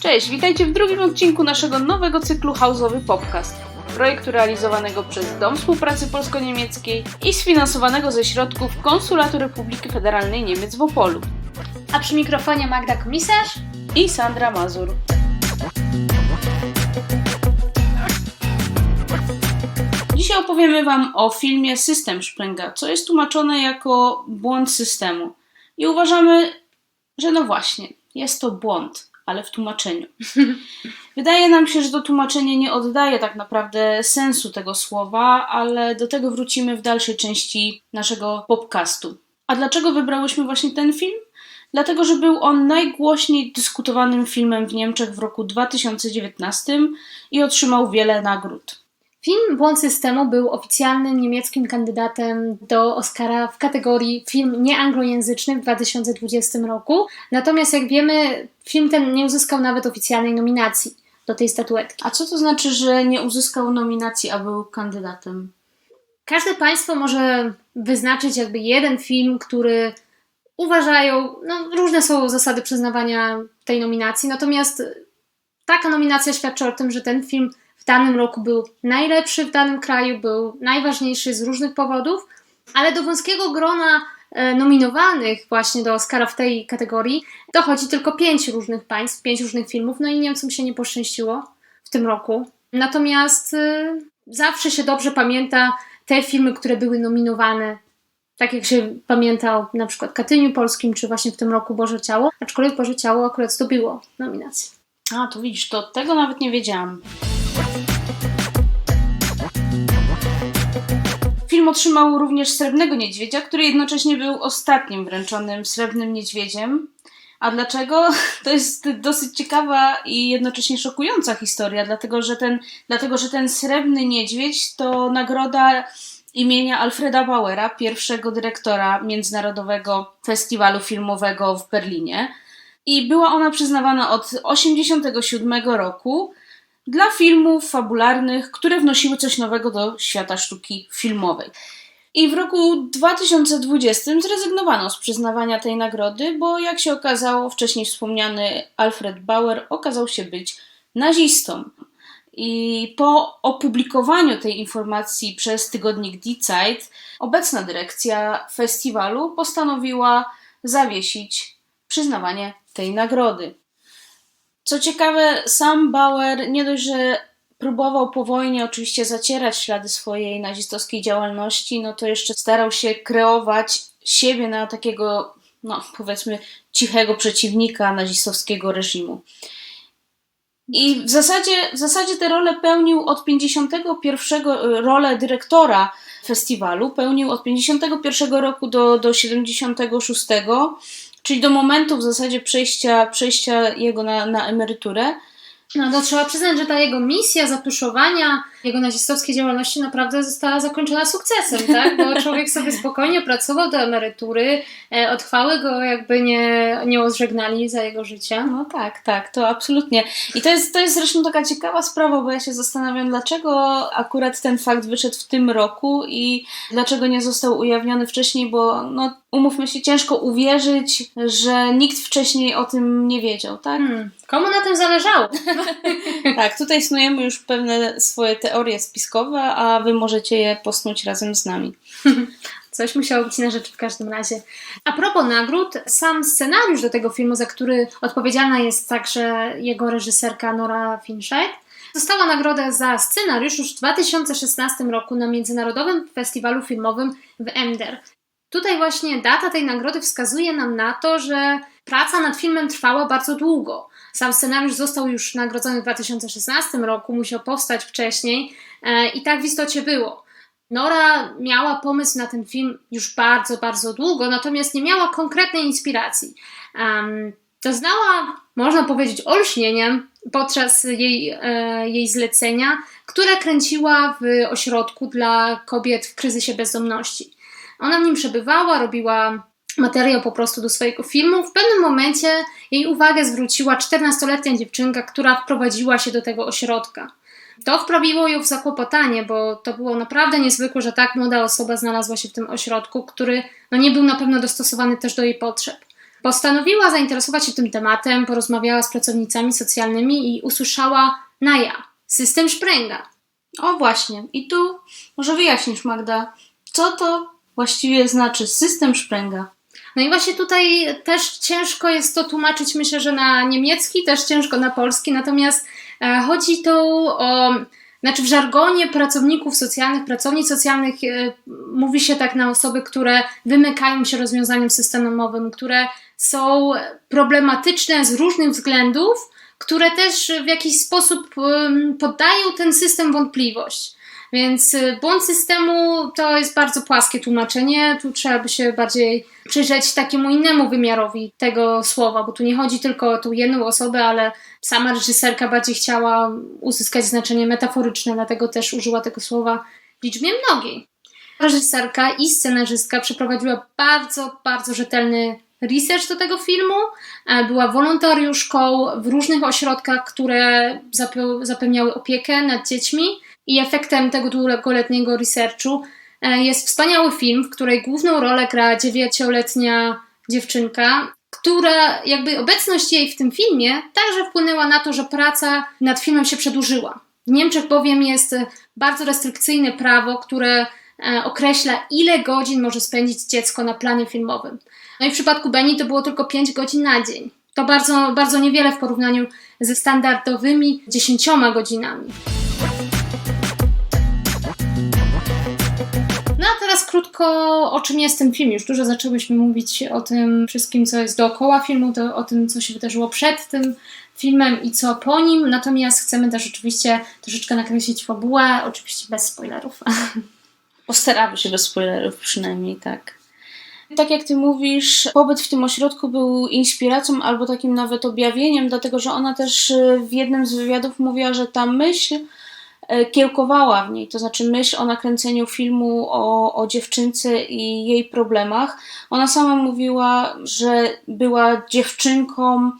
Cześć, witajcie w drugim odcinku naszego nowego cyklu House'owy Podcast. Projektu realizowanego przez Dom Współpracy Polsko-Niemieckiej i sfinansowanego ze środków Konsulatu Republiki Federalnej Niemiec w Opolu. A przy mikrofonie Magda Komisarz. I Sandra Mazur. Dzisiaj opowiemy Wam o filmie System Springa, co jest tłumaczone jako błąd systemu. I uważamy, że no właśnie, jest to błąd, ale w tłumaczeniu. Wydaje nam się, że to tłumaczenie nie oddaje tak naprawdę sensu tego słowa, ale do tego wrócimy w dalszej części naszego podcastu. A dlaczego wybrałyśmy właśnie ten film? Dlatego, że był on najgłośniej dyskutowanym filmem w Niemczech w roku 2019 i otrzymał wiele nagród. Film Błąd Systemu był oficjalnym niemieckim kandydatem do Oscara w kategorii film nieanglojęzyczny w 2020 roku. Natomiast jak wiemy, film ten nie uzyskał nawet oficjalnej nominacji do tej statuetki. A co to znaczy, że nie uzyskał nominacji, a był kandydatem? Każde państwo może wyznaczyć jakby jeden film, który uważają, no różne są zasady przyznawania tej nominacji, natomiast taka nominacja świadczy o tym, że ten film w danym roku był najlepszy w danym kraju, był najważniejszy z różnych powodów, ale do wąskiego grona e, nominowanych właśnie do Oscara w tej kategorii dochodzi tylko pięć różnych państw, pięć różnych filmów, no i Niemcom się nie poszczęściło w tym roku. Natomiast y, zawsze się dobrze pamięta te filmy, które były nominowane tak jak się pamięta o na przykład Katyniu Polskim, czy właśnie w tym roku Boże Ciało, aczkolwiek Boże Ciało akurat zdobyło nominację. A, to widzisz, to tego nawet nie wiedziałam. Film otrzymał również Srebrnego Niedźwiedzia, który jednocześnie był ostatnim wręczonym Srebrnym Niedźwiedziem. A dlaczego? To jest dosyć ciekawa i jednocześnie szokująca historia, dlatego że ten, dlatego, że ten Srebrny Niedźwiedź to nagroda imienia Alfreda Bauera, pierwszego dyrektora Międzynarodowego Festiwalu Filmowego w Berlinie. I była ona przyznawana od 1987 roku dla filmów fabularnych, które wnosiły coś nowego do świata sztuki filmowej. I w roku 2020 zrezygnowano z przyznawania tej nagrody, bo jak się okazało, wcześniej wspomniany Alfred Bauer okazał się być nazistą. I po opublikowaniu tej informacji przez tygodnik Die Zeit, obecna dyrekcja festiwalu postanowiła zawiesić przyznawanie tej nagrody. Co ciekawe, sam Bauer nie dość, że próbował po wojnie oczywiście zacierać ślady swojej nazistowskiej działalności, no to jeszcze starał się kreować siebie na takiego, no powiedzmy, cichego przeciwnika nazistowskiego reżimu. I w zasadzie, w zasadzie tę rolę pełnił od 51 rolę dyrektora festiwalu, pełnił od 51 roku do, do 76, czyli do momentu w zasadzie przejścia, przejścia jego na, na emeryturę. No to trzeba przyznać, że ta jego misja zatuszowania jego nazistowskiej działalności naprawdę została zakończona sukcesem, tak? Bo człowiek sobie spokojnie pracował do emerytury, e, od chwały go jakby nie, nie odżegnali za jego życie. No tak, tak, to absolutnie. I to jest, to jest zresztą taka ciekawa sprawa, bo ja się zastanawiam, dlaczego akurat ten fakt wyszedł w tym roku i dlaczego nie został ujawniony wcześniej, bo no, umówmy się, ciężko uwierzyć, że nikt wcześniej o tym nie wiedział, tak? Hmm. Komu na tym zależało? tak, tutaj snujemy już pewne swoje teorie spiskowe, a wy możecie je posnuć razem z nami. Coś musiało być na rzecz w każdym razie. A propos nagród, sam scenariusz do tego filmu, za który odpowiedzialna jest także jego reżyserka Nora Finscheid, dostała nagrodę za scenariusz już w 2016 roku na Międzynarodowym Festiwalu Filmowym w Emder. Tutaj właśnie data tej nagrody wskazuje nam na to, że praca nad filmem trwała bardzo długo. Sam scenariusz został już nagrodzony w 2016 roku, musiał powstać wcześniej e, i tak w istocie było. Nora miała pomysł na ten film już bardzo, bardzo długo, natomiast nie miała konkretnej inspiracji. Doznała, można powiedzieć, olśnieniem podczas jej, e, jej zlecenia, które kręciła w ośrodku dla kobiet w kryzysie bezdomności. Ona w nim przebywała, robiła materiał po prostu do swojego filmu. W pewnym momencie jej uwagę zwróciła 14-letnia dziewczynka, która wprowadziła się do tego ośrodka. To wprawiło ją w zakłopotanie, bo to było naprawdę niezwykłe, że tak młoda osoba znalazła się w tym ośrodku, który no, nie był na pewno dostosowany też do jej potrzeb. Postanowiła zainteresować się tym tematem, porozmawiała z pracownicami socjalnymi i usłyszała na ja, system Sprenga. O właśnie, i tu może wyjaśnisz, Magda, co to właściwie znaczy system Sprenga? No i właśnie tutaj też ciężko jest to tłumaczyć, myślę, że na niemiecki, też ciężko na polski, natomiast e, chodzi tu o, znaczy w żargonie pracowników socjalnych, pracownic socjalnych e, mówi się tak na osoby, które wymykają się rozwiązaniem systemowym, które są problematyczne z różnych względów, które też w jakiś sposób em, poddają ten system wątpliwość. Więc y, błąd systemu to jest bardzo płaskie tłumaczenie. Tu trzeba by się bardziej przyjrzeć takiemu innemu wymiarowi tego słowa, bo tu nie chodzi tylko o tą jedną osobę, ale sama reżyserka bardziej chciała uzyskać znaczenie metaforyczne, dlatego też użyła tego słowa w liczbie mnogiej. Reżyserka i scenarzystka przeprowadziła bardzo, bardzo rzetelny research do tego filmu. E, Była wolontariuszką w różnych ośrodkach, które zape- zapewniały opiekę nad dziećmi. I efektem tego długoletniego researchu e, jest wspaniały film, w której główną rolę gra dziewięcioletnia dziewczynka, która jakby obecność jej w tym filmie także wpłynęła na to, że praca nad filmem się przedłużyła. W Niemczech bowiem jest bardzo restrykcyjne prawo, które e, określa, ile godzin może spędzić dziecko na planie filmowym. No i w przypadku Beni to było tylko 5 godzin na dzień. To bardzo, bardzo niewiele w porównaniu ze standardowymi 10 godzinami. Krótko o czym jest ten film. Już dużo zaczęłyśmy mówić o tym wszystkim, co jest dookoła filmu, to, o tym, co się wydarzyło przed tym filmem i co po nim. Natomiast chcemy też oczywiście troszeczkę nakreślić fabułę, oczywiście bez spoilerów. Postaramy się bez spoilerów przynajmniej, tak. Tak jak ty mówisz, pobyt w tym ośrodku był inspiracją albo takim nawet objawieniem, dlatego że ona też e, w jednym z wywiadów mówiła, że ta myśl kiełkowała w niej, to znaczy myśl o nakręceniu filmu o, o dziewczynce i jej problemach. Ona sama mówiła, że była dziewczynką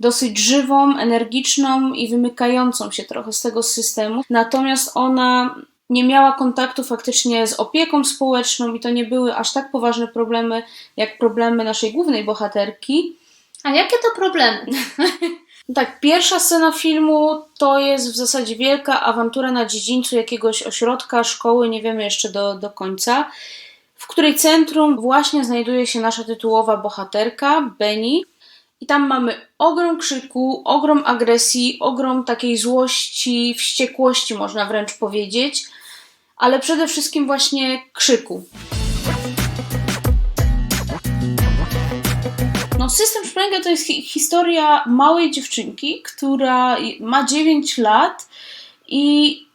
dosyć żywą, energiczną i wymykającą się trochę z tego systemu. Natomiast ona nie miała kontaktu faktycznie z opieką społeczną i to nie były aż tak poważne problemy jak problemy naszej głównej bohaterki. A jakie to problemy? Tak, pierwsza scena filmu to jest w zasadzie wielka awantura na dziedzińcu jakiegoś ośrodka, szkoły, nie wiemy jeszcze do, do końca, w której centrum właśnie znajduje się nasza tytułowa bohaterka, Benny. I tam mamy ogrom krzyku, ogrom agresji, ogrom takiej złości, wściekłości, można wręcz powiedzieć, ale przede wszystkim właśnie krzyku. System Spręga to jest hi- historia małej dziewczynki, która ma 9 lat i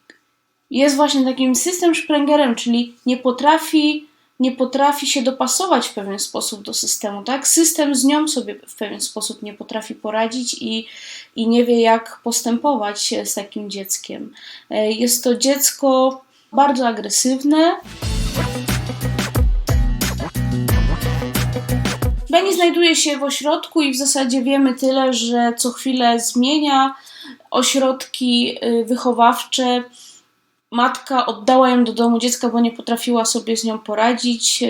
jest właśnie takim system Sprengerem, czyli nie potrafi, nie potrafi się dopasować w pewien sposób do systemu, tak? System z nią sobie w pewien sposób nie potrafi poradzić i, i nie wie, jak postępować z takim dzieckiem. E, Jest to dziecko bardzo agresywne, Benny znajduje się w ośrodku i w zasadzie wiemy tyle, że co chwilę zmienia ośrodki y, wychowawcze. Matka oddała ją do domu dziecka, bo nie potrafiła sobie z nią poradzić, y,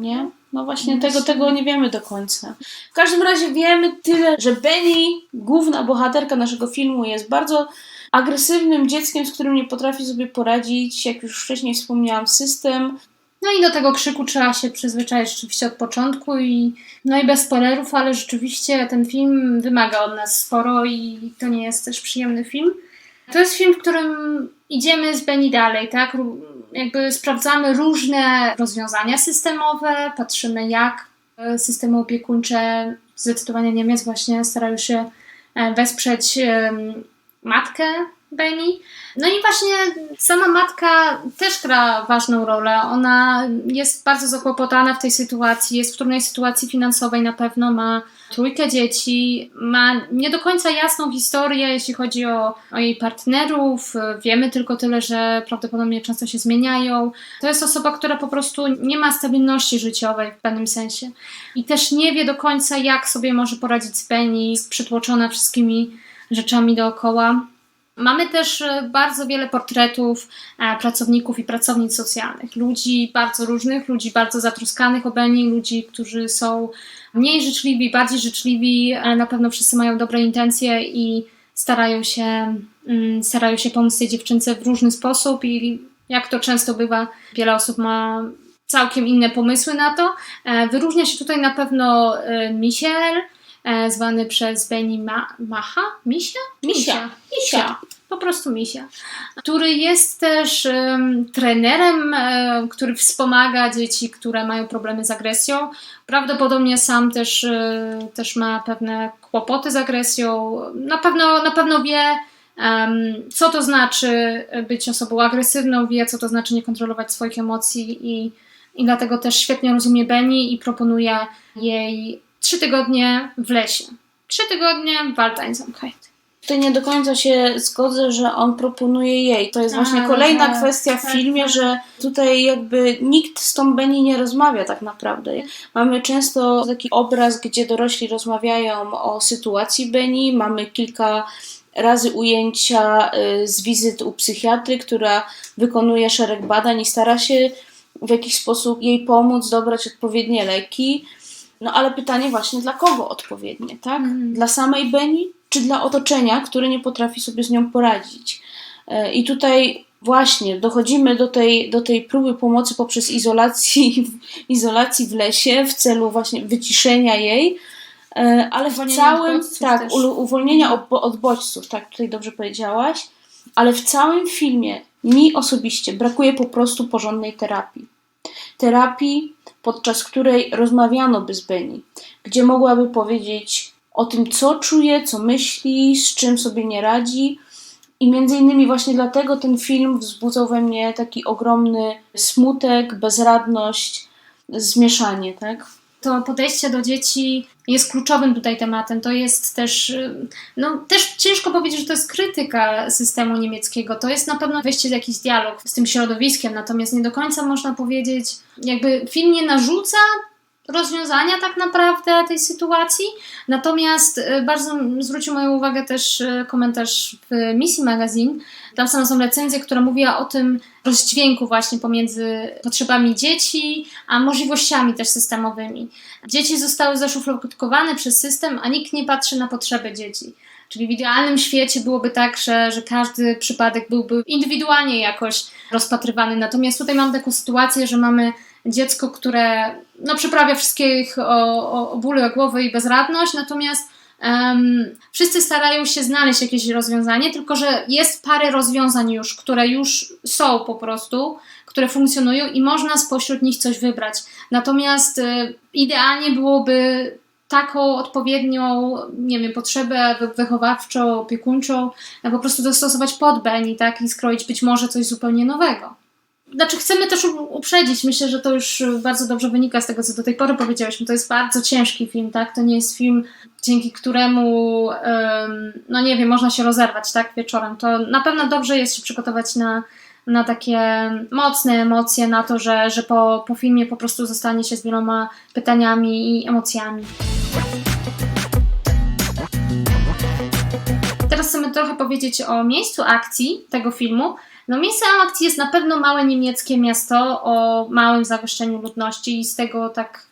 nie? No właśnie tego, tego nie wiemy do końca. W każdym razie wiemy tyle, że Benny, główna bohaterka naszego filmu, jest bardzo agresywnym dzieckiem, z którym nie potrafi sobie poradzić. Jak już wcześniej wspomniałam, system No i do tego krzyku trzeba się przyzwyczaić rzeczywiście od początku i no i bez spoilerów, ale rzeczywiście ten film wymaga od nas sporo i to nie jest też przyjemny film. To jest film, w którym idziemy z Benny dalej, tak? Jakby sprawdzamy różne rozwiązania systemowe, patrzymy jak e, systemy opiekuńcze zdecydowanie Niemiec właśnie starają się e, wesprzeć matkę Benny. No i właśnie sama matka też gra ważną rolę. Ona jest bardzo zakłopotana w tej sytuacji, jest w trudnej sytuacji finansowej na pewno, ma trójkę dzieci, ma nie do końca jasną historię, jeśli chodzi o, o jej partnerów. Wiemy tylko tyle, że prawdopodobnie często się zmieniają. To jest osoba, która po prostu nie ma stabilności życiowej w pewnym sensie i też nie wie do końca, jak sobie może poradzić z jest przytłoczona wszystkimi rzeczami dookoła. Mamy też e, bardzo wiele portretów e, pracowników i pracownic socjalnych. Ludzi bardzo różnych, ludzi bardzo zatroskanych o Beni, ludzi, którzy są mniej życzliwi, bardziej życzliwi, ale na pewno wszyscy mają dobre intencje i starają się, mm, starają się pomóc tej dziewczynce w różny sposób i jak to często bywa, wiele osób ma całkiem inne pomysły na to. E, Wyróżnia się tutaj na pewno e, Michel, e, zwany przez Benny Ma Macha? Misia? Misia. Misia. Po prostu Misia. Który jest też em, trenerem, e, który wspomaga dzieci, które mają problemy z agresją. Prawdopodobnie sam też, e, też ma pewne kłopoty z agresją. Na pewno, na pewno wie, co to znaczy być osobą agresywną, wie, co to znaczy nie kontrolować swoich emocji i, i dlatego też świetnie rozumie Benny i proponuje jej trzy tygodnie w lesie. Trzy tygodnie w Waldeinsamkeit. Tutaj nie do końca się zgodzę, że on proponuje jej. To jest A, właśnie kolejna tak, kwestia w tak, filmie, tak. że tutaj jakby nikt z tą Benny nie rozmawia tak naprawdę. Mamy często taki obraz, gdzie dorośli rozmawiają o sytuacji Benny. Mamy kilka razy ujęcia y, z wizyt u psychiatry, która wykonuje szereg badań i stara się w jakiś sposób jej pomóc dobrać odpowiednie leki. No ale pytanie właśnie, dla kogo odpowiednie, tak? Mhm. Dla samej Beni, czy dla otoczenia, które nie potrafi sobie z nią poradzić? E, I tutaj właśnie dochodzimy do tej, do tej próby pomocy poprzez izolacji, izolacji w lesie w celu właśnie wyciszenia jej, e, ale w całym, tak, też. uwolnienia od, od bodźców, tak, tutaj dobrze powiedziałaś, ale w całym filmie mi osobiście brakuje po prostu porządnej terapii. Terapii, podczas której rozmawiano by z Beni, gdzie mogłaby powiedzieć o tym, co czuje, co myśli, z czym sobie nie radzi. I między innymi właśnie dlatego ten film wzbudzał we mnie taki ogromny smutek, bezradność, zmieszanie, tak? to podejście do dzieci jest kluczowym tutaj tematem. To jest też, no też ciężko powiedzieć, że to jest krytyka systemu niemieckiego. To jest na pewno wejście w jakiś dialog z tym środowiskiem, natomiast nie do końca można powiedzieć, jakby film nie narzuca rozwiązania tak naprawdę tej sytuacji. Natomiast y, bardzo zwrócił moją uwagę też y, komentarz w Missy Magazine. Tam są, są recenzje, która mówiła o tym rozdźwięku właśnie pomiędzy potrzebami dzieci, a możliwościami też systemowymi. Dzieci zostały zaszufladkowane przez system, a nikt nie patrzy na potrzeby dzieci. Czyli w idealnym świecie byłoby tak, że, że każdy przypadek byłby indywidualnie jakoś rozpatrywany. Natomiast tutaj mam taką sytuację, że mamy dziecko, które no, przyprawia wszystkich o, o, o bóle głowy i bezradność, natomiast em, wszyscy starają się znaleźć jakieś rozwiązanie, tylko że jest parę rozwiązań już, które już są po prostu, które funkcjonują i można spośród nich coś wybrać. Natomiast y, idealnie byłoby taką odpowiednią, nie wiem, potrzebę wy- wychowawczą, opiekuńczą e, po prostu dostosować pod Beni, tak, i skroić być może coś zupełnie nowego. Znaczy, chcemy też uprzedzić, myślę, że to już bardzo dobrze wynika z tego, co do tej pory powiedziałyśmy. To jest bardzo ciężki film, tak? To nie jest film, dzięki któremu, no nie wiem, można się rozerwać, tak, wieczorem. To na pewno dobrze jest się przygotować na, na takie mocne emocje, na to, że, że po, po filmie po prostu zostanie się z wieloma pytaniami i emocjami. Teraz chcemy trochę powiedzieć o miejscu akcji tego filmu. No, miejscem akcji jest na pewno małe niemieckie miasto o małym zagęszczeniu ludności i z tego tak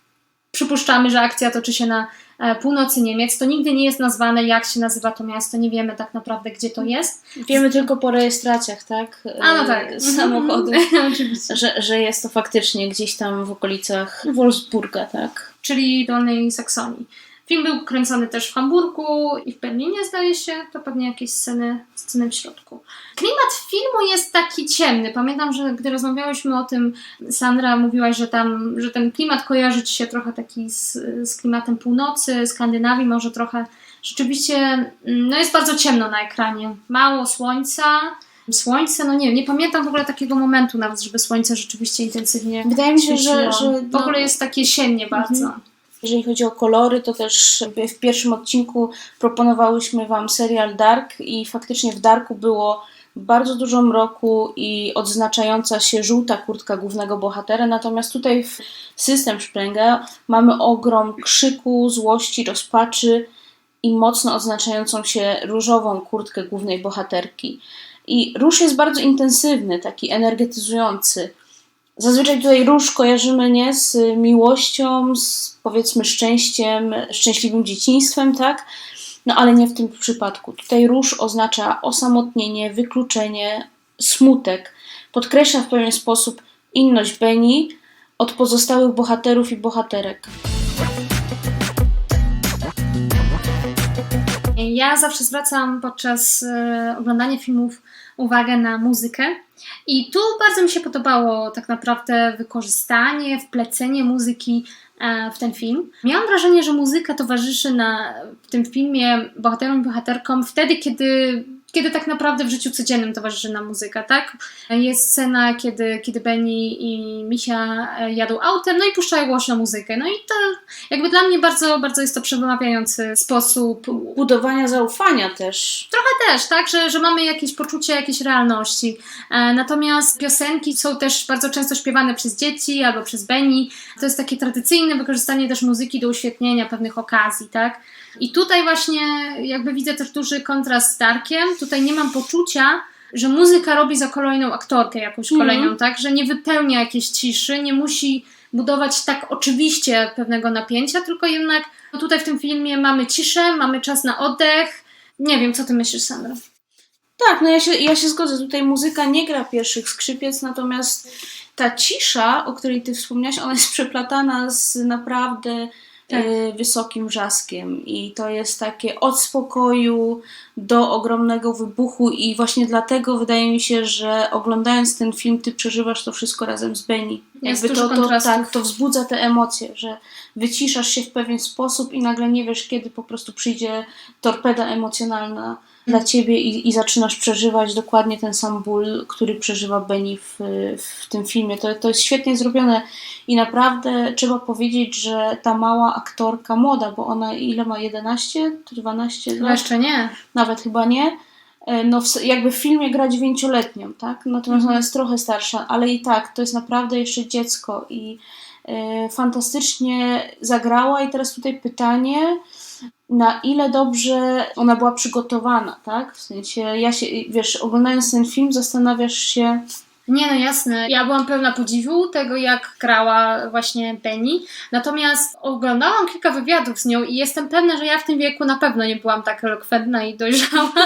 przypuszczamy, że akcja toczy się na e, północy Niemiec. To nigdy nie jest nazwane, jak się nazywa to miasto, nie wiemy tak naprawdę, gdzie to jest. Wiemy tylko po rejestracjach, tak? A no E, tak. Oczywiście. Że, że jest to faktycznie gdzieś tam w okolicach Wolfsburga, tak? czyli Dolnej Saksonii. Film był kręcony też w Hamburgu i w Berlinie, zdaje się. To pewnie jakieś sceny, sceny w środku. Klimat filmu jest taki ciemny. Pamiętam, że gdy rozmawiałyśmy o tym, Sandra mówiłaś, że tam, że ten klimat kojarzy ci się trochę taki z, z klimatem północy, Skandynawii, może trochę. Rzeczywiście, mm, no jest bardzo ciemno na ekranie. Mało słońca. Słońce, no nie wiem, nie pamiętam w ogóle takiego momentu nawet, żeby słońce rzeczywiście intensywnie Wydaje mi się, że, świeciło. że W no, ogóle jest takie jesiennie bardzo. Jeżeli chodzi o kolory, to też w pierwszym odcinku proponowałyśmy Wam serial Dark i faktycznie w Darku było bardzo dużo mroku i odznaczająca się żółta kurtka głównego bohatera, natomiast tutaj w System Sprenger mamy ogrom krzyku, złości, rozpaczy i mocno odznaczającą się różową kurtkę głównej bohaterki. I róż jest bardzo intensywny, taki energetyzujący. Zazwyczaj tutaj róż kojarzymy nie z miłością, z powiedzmy szczęściem, szczęśliwym dzieciństwem, tak? No ale nie w tym przypadku. Tutaj róż oznacza osamotnienie, wykluczenie, smutek. Podkreśla w pewien sposób inność Beni od pozostałych bohaterów i bohaterek. Ja zawsze zwracam podczas e, oglądania filmów uwagę na muzykę. I tu bardzo mi się podobało tak naprawdę wykorzystanie, wplecenie muzyki e, w ten film. Miałam wrażenie, że muzyka towarzyszy na, w tym filmie bohaterom i bohaterkom wtedy, kiedy, kiedy tak naprawdę w życiu codziennym towarzyszy nam muzyka, tak? Jest scena, kiedy, kiedy Benny i Misia e, jadą autem, no i puszczają głośno muzykę. No i to jakby dla mnie bardzo, bardzo jest to przemawiający sposób Budowania zaufania też. też, tak, że, że mamy jakieś poczucie jakiejś realności. E, natomiast piosenki są też bardzo często śpiewane przez dzieci albo przez Beni. To jest takie tradycyjne wykorzystanie też muzyki do uświetnienia pewnych okazji, tak. I tutaj właśnie jakby widzę też duży kontrast z Darkiem. Tutaj nie mam poczucia, że muzyka robi za kolejną aktorkę jakąś Mhm. kolejną, tak, że nie wypełnia jakiejś ciszy, nie musi budować tak oczywiście pewnego napięcia, tylko jednak tutaj w tym filmie mamy ciszę, mamy czas na oddech. Nie wiem, co ty myślisz, Sandra? Tak, no ja się, ja się zgodzę. Tutaj muzyka nie gra pierwszych skrzypiec, natomiast ta cisza, o której ty wspomniałaś, ona jest przeplatana z naprawdę Tak. e, wysokim wrzaskiem. I to jest takie od spokoju do ogromnego wybuchu. I właśnie dlatego wydaje mi się, że oglądając ten film, ty przeżywasz to wszystko razem z Benny. Jest Jakby to, to, tak, to wzbudza te emocje, że wyciszasz się w pewien sposób i nagle nie wiesz, kiedy po prostu przyjdzie torpeda emocjonalna dla ciebie i, i zaczynasz przeżywać dokładnie ten sam ból, który przeżywa Benny w, w tym filmie. To, to jest świetnie zrobione i naprawdę trzeba powiedzieć, że ta mała aktorka, młoda, bo ona ile ma? 11 czy 12 Chyba lat? jeszcze nie. Nawet chyba nie. E, No, w, jakby w filmie gra dziewięcioletnią, tak? Natomiast ona jest trochę starsza, ale i tak, to jest naprawdę jeszcze dziecko i e, fantastycznie zagrała. I teraz tutaj pytanie, na ile dobrze ona była przygotowana, tak? W sensie, ja się, wiesz, oglądając ten film, zastanawiasz się, Nie, no jasne. Ja byłam pełna podziwu tego, jak grała właśnie Benny. Natomiast oglądałam kilka wywiadów z nią i jestem pewna, że ja w tym wieku na pewno nie byłam tak elokwentna i dojrzała.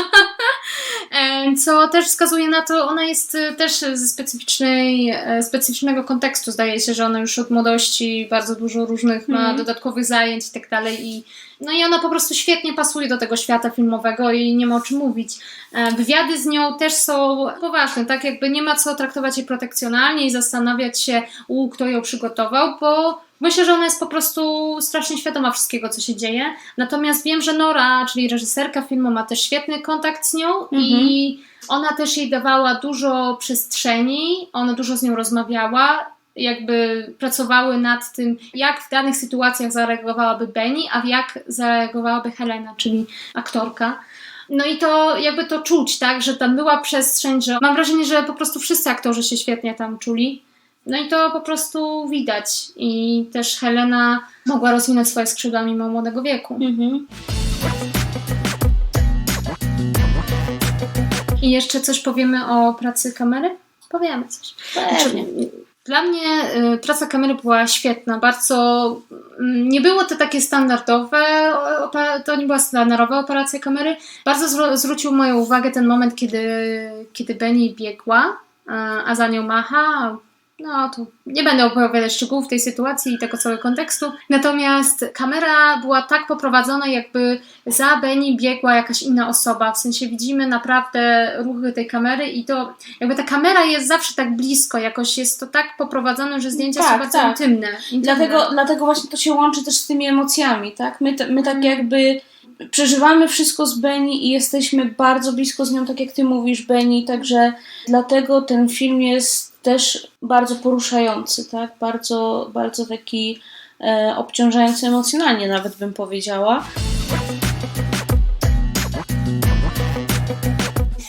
Co też wskazuje na to, ona jest e, też ze specyficznej, e, specyficznego kontekstu. Zdaje się, że ona już od młodości bardzo dużo różnych ma Mhm. dodatkowych zajęć i tak dalej. I, no i ona po prostu świetnie pasuje do tego świata filmowego i nie ma o czym mówić. E, Wywiady z nią też są poważne, tak jakby nie ma co traktować jej protekcjonalnie i zastanawiać się, u, kto ją przygotował, bo myślę, że ona jest po prostu strasznie świadoma wszystkiego, co się dzieje. Natomiast wiem, że Nora, czyli reżyserka filmu, ma też świetny kontakt z nią i ona też jej dawała dużo przestrzeni, ona dużo z nią rozmawiała, jakby pracowały nad tym, jak w danych sytuacjach zareagowałaby Benny, a jak zareagowałaby Helena, czyli aktorka. No i to jakby to czuć, tak, że tam była przestrzeń, że mam wrażenie, że po prostu wszyscy aktorzy się świetnie tam czuli. No i to po prostu widać. I też Helena mogła rozwinąć swoje skrzydła mimo młodego wieku. mhm. I jeszcze coś powiemy o pracy kamery? Powiemy coś. Pewnie. Dla mnie y, praca kamery była świetna, bardzo. mm, Nie było to takie standardowe, to nie była standardowa operacja kamery. Bardzo zwró- zwrócił moją uwagę ten moment, kiedy, kiedy Benny biegła, a- a za nią Macha. No to nie będę opowiadać szczegółów tej sytuacji i tego całego kontekstu. Natomiast kamera była tak poprowadzona, jakby za Benny biegła jakaś inna osoba. W sensie widzimy naprawdę ruchy tej kamery i to jakby ta kamera jest zawsze tak blisko, jakoś jest to tak poprowadzone, że zdjęcia są Tak, bardzo tak. intymne. intymne. Dlatego, dlatego właśnie to się łączy też z tymi emocjami, tak? My, t- my tak jakby przeżywamy wszystko z Benny i jesteśmy bardzo blisko z nią, tak jak ty mówisz, Benny, także dlatego ten film jest też bardzo poruszający, tak? Bardzo, bardzo taki e, obciążający emocjonalnie nawet bym powiedziała.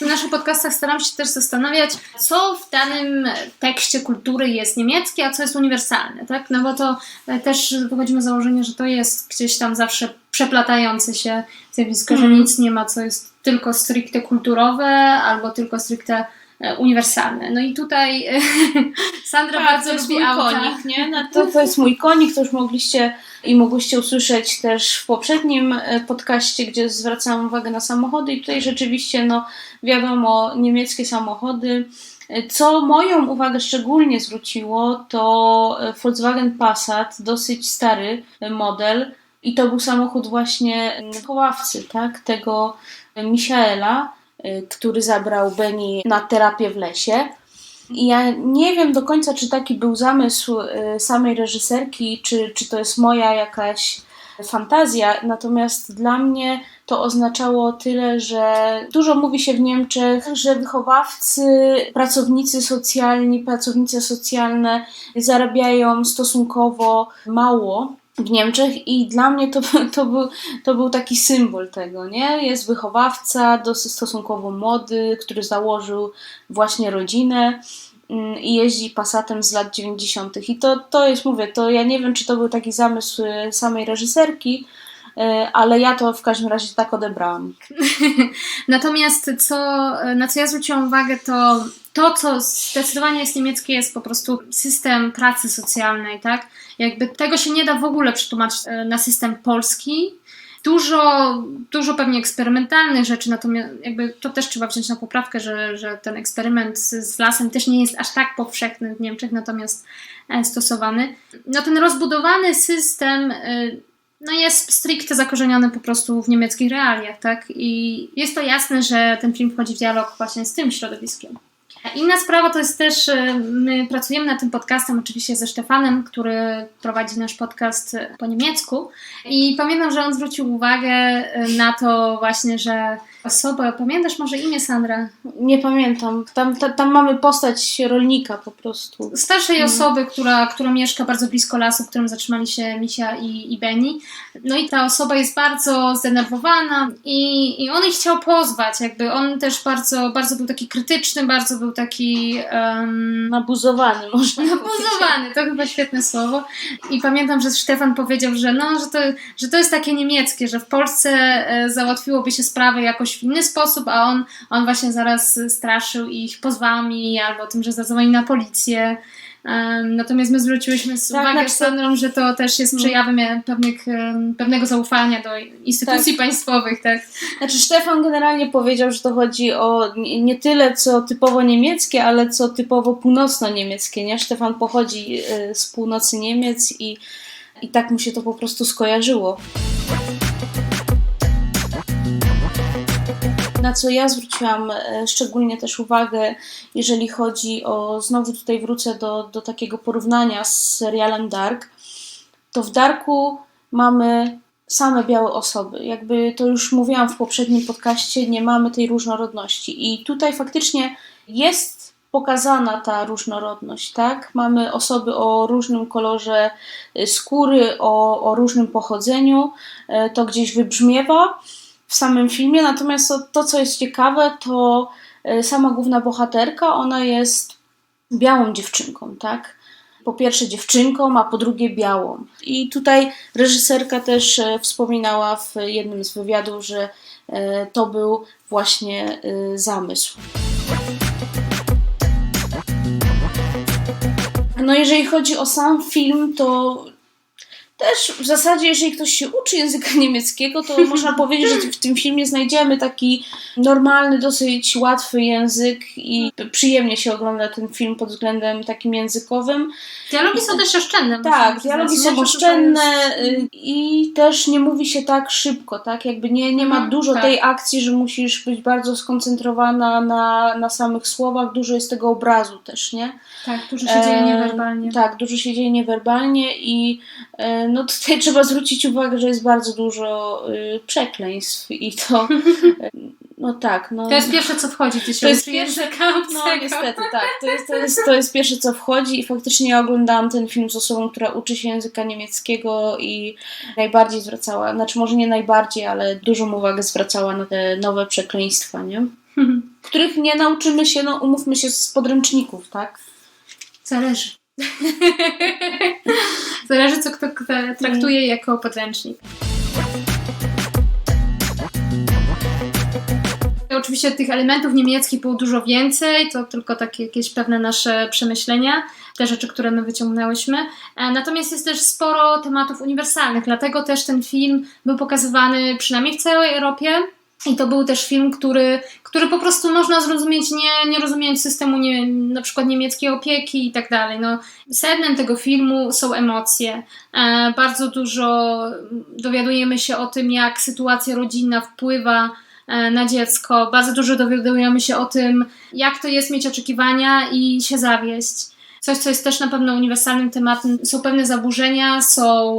Nasza podcastach staram się też zastanawiać, co w danym tekście kultury jest niemieckie, a co jest uniwersalne, tak? No bo to e, też wychodzimy z założenia, że to jest gdzieś tam zawsze przeplatające się zjawisko, że Mhm. nic nie ma, co jest tylko stricte kulturowe albo tylko stricte uniwersalne. No i tutaj e, Sandra Tak, bardzo lubi mój auta. konik, nie? No, to, to jest mój konik, to już mogliście i mogłyście usłyszeć też w poprzednim e, podcaście, gdzie zwracałam uwagę na samochody i tutaj rzeczywiście, no wiadomo, niemieckie samochody. E, Co moją uwagę szczególnie zwróciło, to e, Volkswagen Passat, dosyć stary e, model i to był samochód właśnie mm, wychowawcy, tak? Tego e, Michaela, e, który zabrał Beni na terapię w lesie. I ja nie wiem do końca, czy taki był zamysł y, samej reżyserki, czy, czy to jest moja jakaś fantazja, natomiast dla mnie to oznaczało tyle, że dużo mówi się w Niemczech, że wychowawcy, pracownicy socjalni, pracownice socjalne zarabiają stosunkowo mało w Niemczech i dla mnie to, to, był, to był taki symbol tego, nie? Jest wychowawca, dosyć stosunkowo młody, który założył właśnie rodzinę mm, i jeździ Passatem z lat 90. I to, to jest, mówię, to ja nie wiem, czy to był taki zamysł y, samej reżyserki, ale ja to w każdym razie tak odebrałam. Natomiast co, na co ja zwróciłam uwagę, to to, co zdecydowanie jest niemieckie, jest po prostu system pracy socjalnej, tak? Jakby tego się nie da w ogóle przetłumaczyć e, na system polski. Dużo, dużo pewnie eksperymentalnych rzeczy, natomiast jakby to też trzeba wziąć na poprawkę, że, że ten eksperyment z, lasem też nie jest aż tak powszechny w Niemczech, natomiast e, stosowany. No ten rozbudowany system e, no jest stricte zakorzeniony po prostu w niemieckich realiach, tak? I jest to jasne, że ten film wchodzi w dialog właśnie z tym środowiskiem. Inna sprawa to jest też, y, my pracujemy nad tym podcastem oczywiście ze Stefanem, który prowadzi nasz podcast y, po niemiecku i pamiętam, że on zwrócił uwagę y, na to właśnie, że osoba, pamiętasz może imię Sandra? Nie pamiętam. Tam, ta, tam mamy postać rolnika po prostu. Starszej Mhm. osoby, która, która mieszka bardzo blisko lasu, w którym zatrzymali się Misia i, i Benny. No i ta osoba jest bardzo zdenerwowana i, i on ich chciał pozwać, jakby on też bardzo, bardzo był taki krytyczny, bardzo był taki um, Nabuzowany, można nabuzowany, to chyba świetne słowo. I pamiętam, że Stefan powiedział, że no, że to, że to jest takie niemieckie, że w Polsce e, załatwiłoby się sprawę jakoś w inny sposób, a on, on właśnie zaraz straszył ich pozwami albo tym, że zadzwoni na policję. Natomiast my zwróciłyśmy Tak, uwagę Sandrą, że to też jest Mm. przejawem e, pewnych, pewnego zaufania do instytucji państwowych, tak? Znaczy Stefan generalnie powiedział, że to chodzi o nie tyle co typowo niemieckie, ale co typowo północno-niemieckie, nie? Stefan pochodzi y, z północy Niemiec i, i tak mu się to po prostu skojarzyło. Na co ja zwróciłam e, szczególnie też uwagę, jeżeli chodzi o, znowu tutaj wrócę do, do takiego porównania z serialem Dark, to w Darku mamy same białe osoby. Jakby to już mówiłam w poprzednim podcaście, nie mamy tej różnorodności. I tutaj faktycznie jest pokazana ta różnorodność, tak? Mamy osoby o różnym kolorze y, skóry, o, o różnym pochodzeniu. E, To gdzieś wybrzmiewa w samym filmie. Natomiast to, to co jest ciekawe, to e, sama główna bohaterka, ona jest białą dziewczynką, tak? Po pierwsze dziewczynką, a po drugie białą. I tutaj reżyserka też e, wspominała w jednym z wywiadów, że e, to był właśnie zamysł. No jeżeli chodzi o sam film, to też w zasadzie, jeżeli ktoś się uczy języka niemieckiego, to można powiedzieć, że w tym filmie znajdziemy taki normalny, dosyć łatwy język i przyjemnie się ogląda ten film pod względem takim językowym. Dialogi są też oszczędne. Tak, dialogi przyznać, są oszczędne y, i też nie mówi się tak szybko, tak? Jakby nie, nie ma Mhm, dużo tak. tej akcji, że musisz być bardzo skoncentrowana na, na samych słowach, dużo jest tego obrazu też, nie? Tak, dużo się dzieje E, niewerbalnie. Tak, dużo się dzieje niewerbalnie i e, no tutaj trzeba zwrócić uwagę, że jest bardzo dużo y, przekleństw i to no tak, no. To jest pierwsze, co wchodzi, ty się To jest pierwsze- No niestety, tak. To jest, to, jest, to jest pierwsze, co wchodzi i faktycznie ja oglądałam ten film z osobą, która uczy się języka niemieckiego i najbardziej zwracała, znaczy może nie najbardziej, ale dużą uwagę zwracała na te nowe przekleństwa, nie? których nie nauczymy się, no umówmy się, z podręczników, tak? Zależy. Zależy, co kto traktuje jako podręcznik. Oczywiście tych elementów niemieckich było dużo więcej, to tylko takie jakieś pewne nasze przemyślenia, te rzeczy, które my wyciągnęłyśmy. E, Natomiast jest też sporo tematów uniwersalnych, dlatego też ten film był pokazywany przynajmniej w całej Europie. I to był też film, który, który po prostu można zrozumieć, nie, nie rozumiejąc systemu nie, na przykład niemieckiej opieki i tak dalej. No, sednem tego filmu są emocje. E, bardzo dużo dowiadujemy się o tym, jak sytuacja rodzinna wpływa e, na dziecko. Bardzo dużo dowiadujemy się o tym, jak to jest mieć oczekiwania i się zawieść. Coś, co jest też na pewno uniwersalnym tematem. Są pewne zaburzenia, są.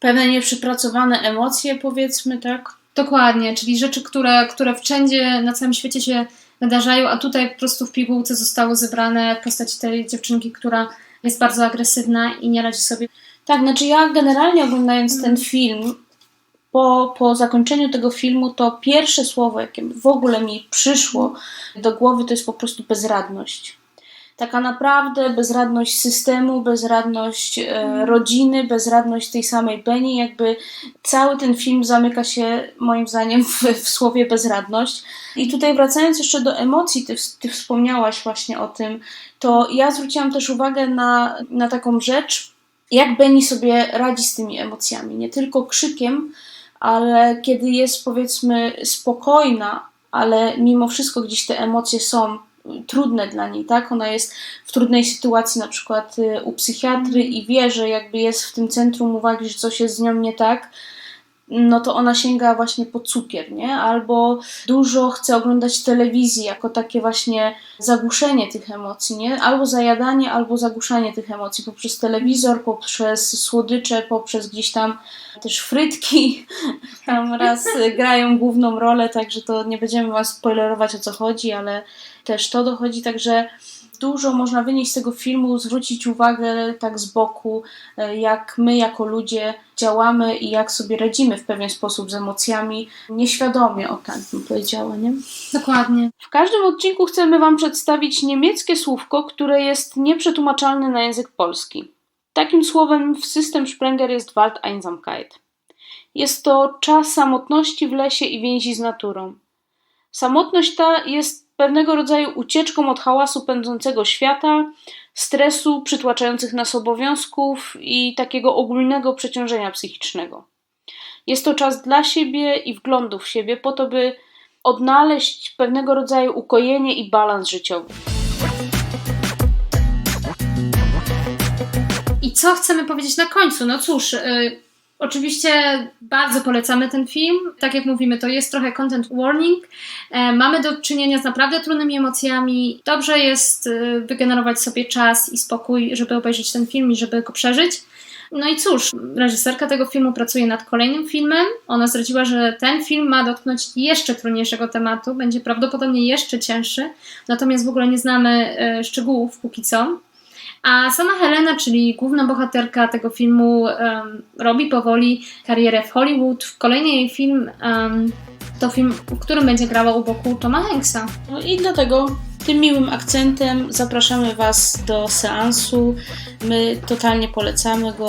Pewne nieprzepracowane emocje, powiedzmy, tak? Dokładnie, czyli rzeczy, które, które wszędzie na całym świecie się wydarzają, a tutaj po prostu w pigułce zostały zebrane w postaci tej dziewczynki, która jest bardzo agresywna i nie radzi sobie. Tak, znaczy ja generalnie oglądając ten film, po, po zakończeniu tego filmu, to pierwsze słowo, jakie w ogóle mi przyszło do głowy, to jest po prostu bezradność. Taka naprawdę bezradność systemu, bezradność e, rodziny, bezradność tej samej Beni, jakby cały ten film zamyka się moim zdaniem w, w słowie bezradność. I tutaj wracając jeszcze do emocji, ty, ty wspomniałaś właśnie o tym, to ja zwróciłam też uwagę na, na taką rzecz, jak Beni sobie radzi z tymi emocjami. Nie tylko krzykiem, ale kiedy jest powiedzmy spokojna, ale mimo wszystko gdzieś te emocje są trudne dla niej, tak? Ona jest w trudnej sytuacji, na przykład y, u psychiatry i wie, że jakby jest w tym centrum uwagi, że coś jest z nią nie tak, no to ona sięga właśnie po cukier, nie? Albo dużo chce oglądać telewizji jako takie właśnie zagłuszenie tych emocji, nie? Albo zajadanie, albo zagłuszanie tych emocji poprzez telewizor, poprzez słodycze, poprzez gdzieś tam też frytki. Tam raz grają główną rolę, także to nie będziemy was spoilerować o co chodzi, ale też to dochodzi, także dużo można wynieść z tego filmu, zwrócić uwagę tak z boku, e, jak my jako ludzie działamy i jak sobie radzimy w pewien sposób z emocjami, nieświadomie, o tak bym powiedziała, nie? Dokładnie. W każdym odcinku chcemy Wam przedstawić niemieckie słówko, które jest nieprzetłumaczalne na język polski. Takim słowem w System Sprenger jest Waldeinsamkeit. Jest to czas samotności w lesie i więzi z naturą. Samotność ta jest pewnego rodzaju ucieczką od hałasu pędzącego świata, stresu, przytłaczających nas obowiązków i takiego ogólnego przeciążenia psychicznego. Jest to czas dla siebie i wglądu w siebie, po to, by odnaleźć pewnego rodzaju ukojenie i balans życiowy. I co chcemy powiedzieć na końcu? No cóż, y, oczywiście bardzo polecamy ten film. Tak jak mówimy, to jest trochę content warning. E, mamy do czynienia z naprawdę trudnymi emocjami. Dobrze jest y, wygenerować sobie czas i spokój, żeby obejrzeć ten film i żeby go przeżyć. No i cóż, reżyserka tego filmu pracuje nad kolejnym filmem. Ona zdradziła, że ten film ma dotknąć jeszcze trudniejszego tematu, będzie prawdopodobnie jeszcze cięższy, natomiast w ogóle nie znamy e, szczegółów póki co. A sama Helena, czyli główna bohaterka tego filmu, em, robi powoli karierę w Hollywood. W kolejny jej film em, to film, w którym będzie grała u boku Toma Hanksa. No i dlatego tym miłym akcentem zapraszamy Was do seansu. My totalnie polecamy go.